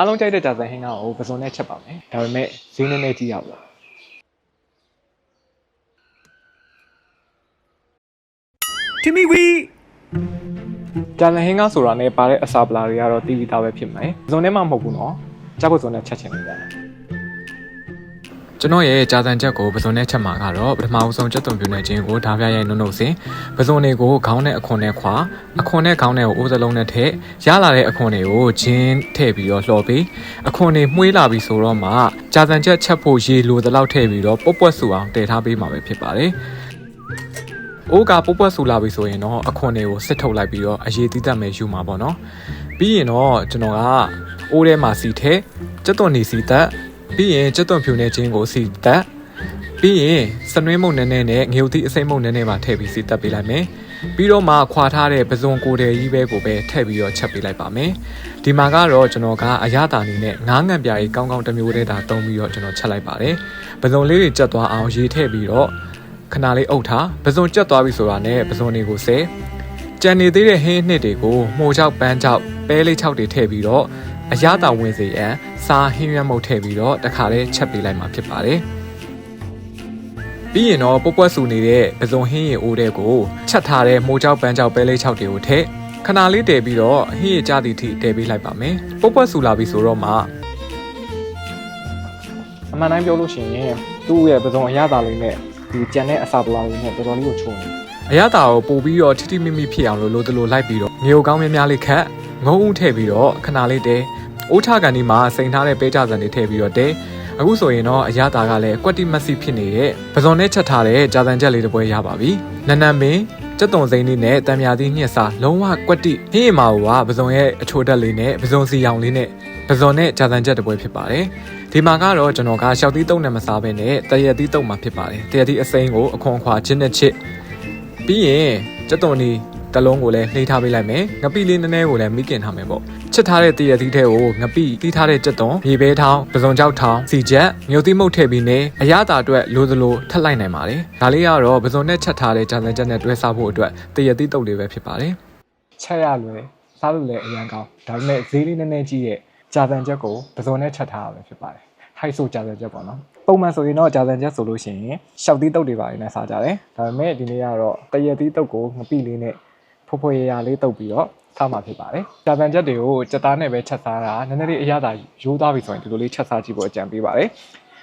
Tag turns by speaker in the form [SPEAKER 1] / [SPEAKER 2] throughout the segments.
[SPEAKER 1] အားလုံးကြိုက်တဲ့ကြာစံဟင်းကောင်းကိုပစုံနဲ့ချက်ပါမယ်ဒါပေမဲ့ဈေးနည်းနည်းကြီးရပါ
[SPEAKER 2] တီမီဝီ
[SPEAKER 1] ကြာစံဟင်းကောင်းဆိုတာနဲ့ပါတဲ့အစာပလာတွေကတော့တီးပြီးသားပဲဖြစ်မယ်ပစုံနဲ့မှမဟုတ်ဘူးနော်ကြောက်ပစုံနဲ့ချက်ချင်နေကြတယ်
[SPEAKER 3] ကျွန်တော်ရဲ့ကြာစံချက်ကိုပစုံနဲ့ချက်မှာကတော့ပထမအဆုံးချက်သွန်ပြူနေခြင်းကိုဓာပြရဲ့နုံနုံစင်ပစုံတွေကိုခေါင်းနဲ့အခွန်နဲ့ခွာအခွန်နဲ့ခေါင်းနဲ့ကိုအိုးစလုံးနဲ့ထည့်ရလာတဲ့အခွန်တွေကိုဂျင်းထည့်ပြီးတော့လှော်ပြီးအခွန်တွေမှုေးလာပြီးဆိုတော့မှကြာစံချက်ချက်ဖို့ရေလိုသလောက်ထည့်ပြီးတော့ပုတ်ပွက်ဆူအောင်တည်ထားပေးမှာပဲဖြစ်ပါတယ်။အိုးကပုတ်ပွက်ဆူလာပြီဆိုရင်တော့အခွန်တွေကိုစစ်ထုတ်လိုက်ပြီးတော့အရေးသီးသက်မယ်ယူမှာပေါ့နော်။ပြီးရင်တော့ကျွန်တော်ကအိုးထဲမှာစီထည့်ချက်သွန်နေစီသက် ပြီးရင်ချက်သွန်ဖြူနေခြင်းကိုစီသက်ပြီးရင်စနွေးမုံနည်းနည်းနဲ့ငရုတ်သီးအစိမ့်မုံနည်းနည်းပါထည့်ပြီးစီသက်ပေးလိုက်မယ်။ပြီးတော့မှခွာထားတဲ့ပဇွန်ကိုယ်တယ်ကြီးပဲကိုပဲထည့်ပြီးတော့ချက်ပေးလိုက်ပါမယ်။ဒီမှာကတော့ကျွန်တော်ကအရသာအနေနဲ့ငားငံပြားကြီးကောင်းကောင်းတစ်မျိုးတည်းဒါသုံးပြီးတော့ကျွန်တော်ချက်လိုက်ပါတယ်။ပဇွန်လေးတွေချက်သွားအောင်ရေထည့်ပြီးတော့ခဏလေးအုပ်ထားပဇွန်ချက်သွားပြီဆိုတာနဲ့ပဇွန်တွေကိုဆဲကြံနေသေးတဲ့ဟင်းနှစ်တွေကိုမှုောချောက်ပန်းချောက်ပဲလေးချောက်တွေထည့်ပြီးတော့ အရသာဝင်စေရန်စားဟင်းရွက်မုတ်ထည့်ပြီးတော့တခါလေးချက်ပေးလိုက်မှာဖြစ်ပါတယ်။ပြီးရင်တော့ပုတ်ပွက်ဆူနေတဲ့ပဇွန်ဟင်းရင်အိုးတဲ့ကိုချက်ထားတဲ့မှုောချောက်ပန်းချောက်ပဲလေးချောက်တွေကိုထည့်ခဏလေးတည်ပြီးတော့ဟင်းရကြသည့်ထိတည်ပေးလိုက်ပါမယ်။ပုတ်ပွက်ဆူလာပြီဆိုတော့မှ
[SPEAKER 1] အမှန်တိုင်းပြောလို့ရှိရင်သူ့ရဲ့ပစုံအရသာလေးနဲ့ဒီကြံတဲ့အစာပလာလေးနဲ့တော်တော်လေးကိုချုံနေ
[SPEAKER 3] အရသာကိုပို့ပြီးတော့ထိထိမိမိဖြစ်အောင်လို့လိုတလိုလိုက်ပြီးတော့ငရုတ်ကောင်းများများလေးခတ် ငုံဦးထည့်ပြီးတော့ခဏလေးတဲအိုးထကန်ဒီမှာစိန်ထားတဲ့ပဲကြဆန်တွေထည့်ပြီးတော့တဲအခုဆိုရင်တော့အရသာကလည်းကွက်တိမက်စီဖြစ်နေတဲ့ပဇွန်နဲ့ချက်ထားတဲ့ကြာစံချက်လေးတစ်ပွဲရပါပြီနန်းနန်းပင်ကျက်သွန်စိမ့်လေးနဲ့တံမြာသီးညှက်စာလုံးဝကွက်တိဟင်းရမာကပဇွန်ရဲ့အချိုတက်လေးနဲ့ပဇွန်စီရောင်လေးနဲ့ပဇွန်နဲ့ကြာစံချက်တစ်ပွဲဖြစ်ပါတယ်ဒီမှာကတော့ကျွန်တော်ကရှောက်သီးတုံးနဲ့မစားဘဲနဲ့တရက်သီးတုံးမှာဖြစ်ပါတယ်တရက်သီးအစိမ်းကိုအခွန်ခွာချင်းနဲ့ချစ်ပြီးရင်ကျက်သွန်ဒီ တလုံးကိုလည်းနှိထားပေးလိုက်မယ်ငပိလေးနည်းနည်းကိုလည်းမိကင်ထားမယ်ပေါ့ချစ်ထားတဲ့တရသီးထဲကိုငပိတီးထားတဲ့ကျက်သွန်ရေဘဲထောင်းပစုံကြောက်ထောင်းစီချက်မြို့သီးမုတ်ထည့်ပြီးနေအရသာအတွက်လိုသလိုထပ်လိုက်နိုင်ပါတယ်ဒါလေးကတော့ပစုံနဲ့ချက်ထားတဲ့ဂျန်စံချက်နဲ့တွဲစားဖို့အတွက်တရသီးတုပ်လေးပဲဖြစ်ပါတယ်
[SPEAKER 1] ချက်ရလွယ်စားလို့လည်းအရန်ကောင်းဒါပေမဲ့ဈေးလေးနည်းနည်းကြီးရဲ့ကြာစံချက်ကိုပစုံနဲ့ချက်ထားရပဲဖြစ်ပါတယ်ဟိုက်ဆိုကြာစံချက်ပေါ့နော်ပုံမှန်ဆိုရင်တော့ကြာစံချက်ဆိုလို့ရှိရင်ရှောက်သီးတုပ်တွေပါနေနဲ့စားကြတယ်ဒါပေမဲ့ဒီနေ့ကတော့တရက်သီးတုပ်ကိုငပိလေးနဲ့ ဖွဖွရရလေးတုပ်ပြီးတော့ထားမှာဖြစ်ပါတယ်ကြာစံချက်တွေကိုစက်သားနဲ့ပဲချက်စားတာနည်းနည်းလေးအရသာရိုးသွားပြီဆိုရင်ဒီလိုလေးချက်စားကြည့်ဖို့အကြံပေးပါတယ်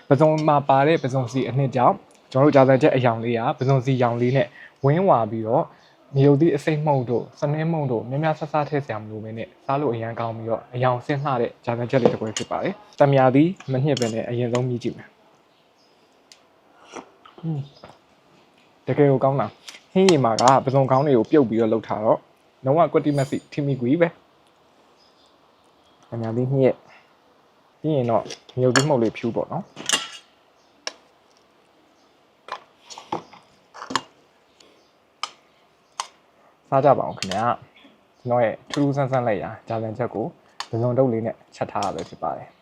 [SPEAKER 1] ပစုံမှာပါတဲ့ပစုံစီအနှစ်ကြောင့်ကျွန်တော်တို့ကြာစံချက်အယောင်လေးကပစုံစီရောင်လေးနဲ့ဝင်းဝါပြီးတော့မြုပ်သည့်အစိမ့်မှုန့်တို့စနေမှုန့်တို့များများဆဆထည့်ဆရာမလို့မင်းနဲ့စားလို့အရန်ကောင်းပြီးတော့အယောင်ဆင်းလှတဲ့ဂျာကန်ချက်လေးတစ်ပွဲဖြစ်ပါတယ်။တမယာသည်မညှစ်ပဲနဲ့အရင်ဆုံးမြည်ကြည့်မယ်။ဟွန်းတကယ်ကိုကောင်းတာ ဟင်းရီမာကပစုံကောင်းတွေကိုပြုတ်ပြီးတော့လှုပ်ထားတော့လုံးဝကွက်တိမက်စီထီမီကွီပဲ။တမယာသည်ညှစ်ပြီးရင်တော့မြုပ်သည့်မှုန့်လေးဖြူပေါ့နော်။စားကြပါအောင်ခင်ဗျာကျွန်တော်ရဲ့ထူးထူးဆန်းဆန်းလိုက်ရာဂျာကန်ချက်ကိုပစုံတုပ်လေးနဲ့ချက်ထားရပဲဖြစ်ပါတယ်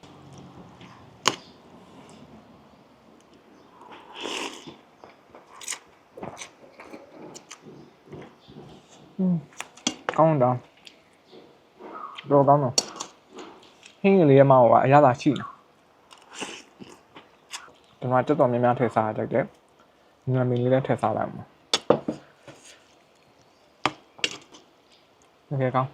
[SPEAKER 1] ကောင်းတော့တော့ကောင်းတော့ဟင်းကလေးမှဟိုကအရသာရှိနေဒီမှာတက်တော်များများထည့်စားရကြတယ်ညမင်းလေးလည်းထည့်စားလိုက်မှာ โอเคကောင်း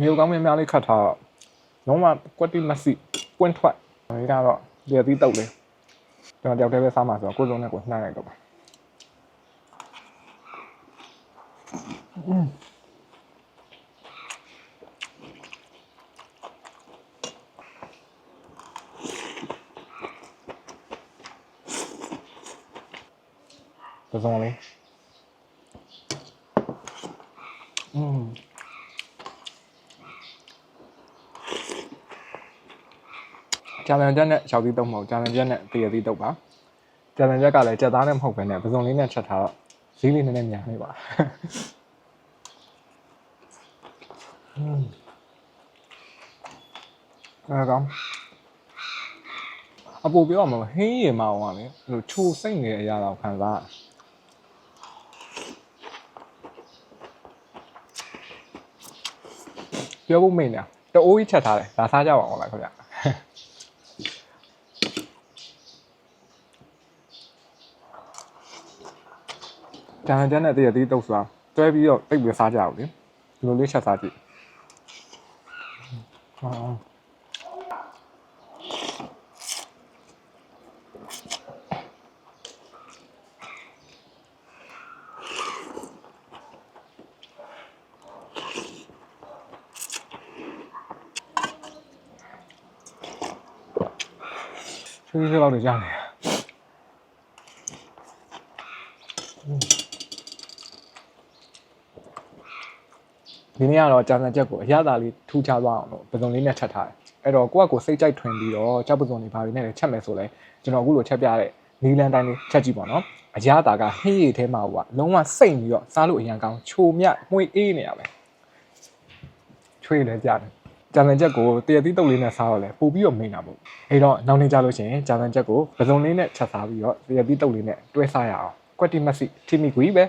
[SPEAKER 1] မျိုးကောင်းများများလေးခတ်ထားတော့လုံးဝကွက်တိမစီပွင့်ထွက်ဒီကတော့ဒီအသီးတုပ်လေး ကျွန်တော်တယောက်တည်းပဲစားမှာဆိုတော့ကိုယ်စုံနဲ့ကိုနှိုင်းလိုက်တော့ပါอืมပစုံလေးอืม ကြာတန်ကြက်နဲ့ရောက်သီးတုပ်မဟုတ်ကြာတန်ကြက်နဲ့တရသီးတုပ်ပါကြာတန်ကြက်ကလည်းကြက်သားနဲ့မဟုတ်ဘဲနဲ့ပစုံလေးနဲ့ချက်ထားတော့ဈေးလေးနည်းနည်းများနေပါအဲကောင်အပူပြောမှာဟင်းရည်မအောင်ပါလေအဲ့လိုချိုစိတ်နေတဲ့အရာတော့ခံစားပြောဖို့မိန်တယ်တအိုးကြီးချက်ထားတယ်ဒါစားကြပါအောင်လားခင်ဗျ ကျန်တဲ့နဲ့တည့်ရသေးတုတ်စွာတွဲပြီးတော့တိတ်ပြီးစားကြအောင်လေဒီလိုလေးချက်စားကြည့်ဟောဆွေးဆွေးလောက်နေကြတယ် ဒီနေ့ကတော့ကြာစံချက်ကိုအရသာလေးထူးခြားသွားအောင်လို့ပစုံလေးနဲ့ချက်ထားတယ်အဲ့တော့ကိုကကိုစိတ်ကြိုက်ထွင်ပြီးတော့ကြောက်ပစုံတွေဘာတွေနဲ့လဲချက်မယ်ဆိုလဲကျွန်တော်အခုလိုချက်ပြတဲ့နီလန်တိုင်းလေးချက်ကြည့်ပါတော့အရသာကဟင်းရည်ထဲမှာကလုံးဝစိတ်ပြီးတော့စားလို့အရန်ကောင်းချိုမြမှုေးအေးနေရပဲချွေးလည်းကြားတယ်ကြာစံချက်ကိုတရသီးတုပ်လေးနဲ့စားတော့လဲပို့ပြီးတော့မိန်တာပေါ့အဲ့တော့နောက်နေ့ကြလို့ရှိရင်ကြာစံချက်ကိုပစုံလေးနဲ့ချက်စားပြီးတော့တရသီးတုပ်လေးနဲ့တွဲစားရအောင်ကွက်တီမက်ဆီတီမီကွီပဲ